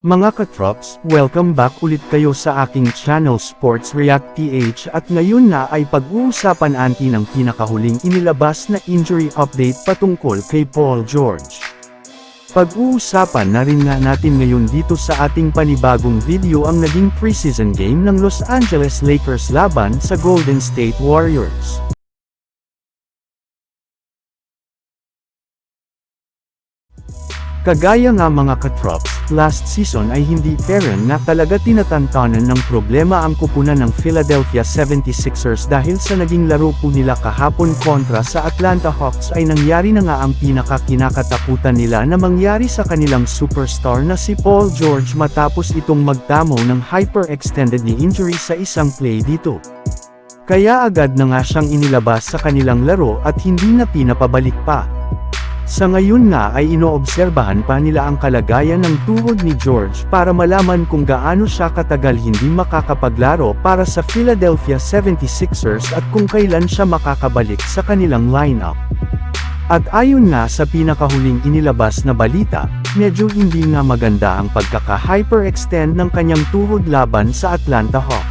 Mga katrops, welcome back ulit kayo sa aking channel Sports React PH at ngayon na ay pag-uusapan anti ng pinakahuling inilabas na injury update patungkol kay Paul George. Pag-uusapan na rin nga natin ngayon dito sa ating panibagong video ang naging preseason game ng Los Angeles Lakers laban sa Golden State Warriors. Kagaya nga mga katrops, last season ay hindi peren na talaga tinatantanan ng problema ang kupunan ng Philadelphia 76ers dahil sa naging laro po nila kahapon kontra sa Atlanta Hawks ay nangyari na nga ang pinaka-kinakatakutan nila na mangyari sa kanilang superstar na si Paul George matapos itong magtamo ng hyper-extended knee injury sa isang play dito. Kaya agad na nga siyang inilabas sa kanilang laro at hindi na pinapabalik pa. Sa ngayon nga ay inoobserbahan pa nila ang kalagayan ng tuhod ni George para malaman kung gaano siya katagal hindi makakapaglaro para sa Philadelphia 76ers at kung kailan siya makakabalik sa kanilang lineup. At ayon nga sa pinakahuling inilabas na balita, medyo hindi nga maganda ang pagkaka-hyperextend ng kanyang tuhod laban sa Atlanta Hawks.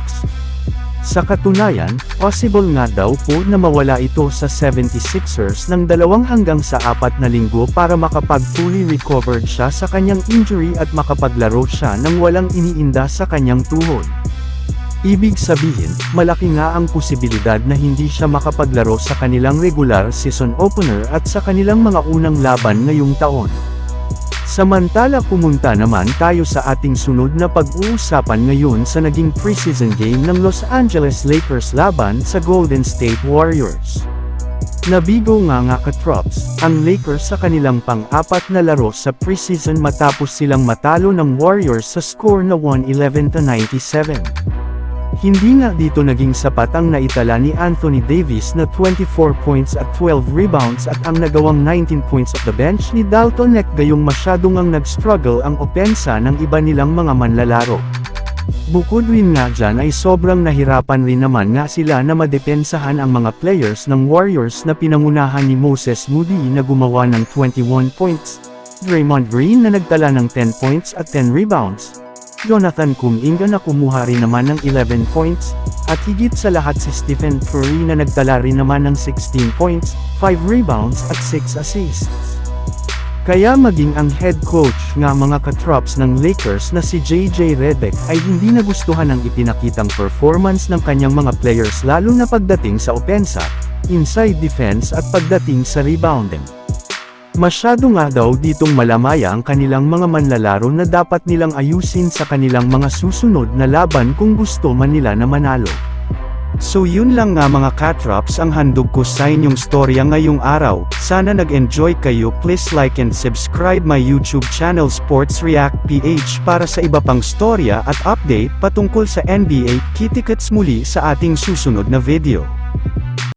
Sa katunayan, possible nga daw po na mawala ito sa 76ers ng dalawang hanggang sa apat na linggo para makapag fully recovered siya sa kanyang injury at makapaglaro siya ng walang iniinda sa kanyang tuhod. Ibig sabihin, malaki nga ang posibilidad na hindi siya makapaglaro sa kanilang regular season opener at sa kanilang mga unang laban ngayong taon. Samantala pumunta naman tayo sa ating sunod na pag-uusapan ngayon sa naging preseason game ng Los Angeles Lakers laban sa Golden State Warriors. Nabigo nga nga katrops, ang Lakers sa kanilang pang-apat na laro sa preseason matapos silang matalo ng Warriors sa score na 111-97. Hindi nga dito naging sapat ang naitala ni Anthony Davis na 24 points at 12 rebounds at ang nagawang 19 points of the bench ni Dalton Neck gayong masyadong ang nag-struggle ang opensa ng iba nilang mga manlalaro. Bukod rin nga dyan ay sobrang nahirapan rin naman nga sila na madepensahan ang mga players ng Warriors na pinangunahan ni Moses Moody na gumawa ng 21 points, Draymond Green na nagtala ng 10 points at 10 rebounds, Jonathan Kuminga na kumuha rin naman ng 11 points, at higit sa lahat si Stephen Curry na nagtala rin naman ng 16 points, 5 rebounds at 6 assists. Kaya maging ang head coach nga mga katrops ng Lakers na si JJ Redick ay hindi nagustuhan ang ipinakitang performance ng kanyang mga players lalo na pagdating sa opensa, inside defense at pagdating sa rebounding. Masyado nga daw ditong malamaya ang kanilang mga manlalaro na dapat nilang ayusin sa kanilang mga susunod na laban kung gusto man nila na manalo. So yun lang nga mga katrops ang handog ko sa inyong storya ngayong araw, sana nag-enjoy kayo please like and subscribe my YouTube channel Sports React PH para sa iba pang storya at update patungkol sa NBA, kitikets muli sa ating susunod na video.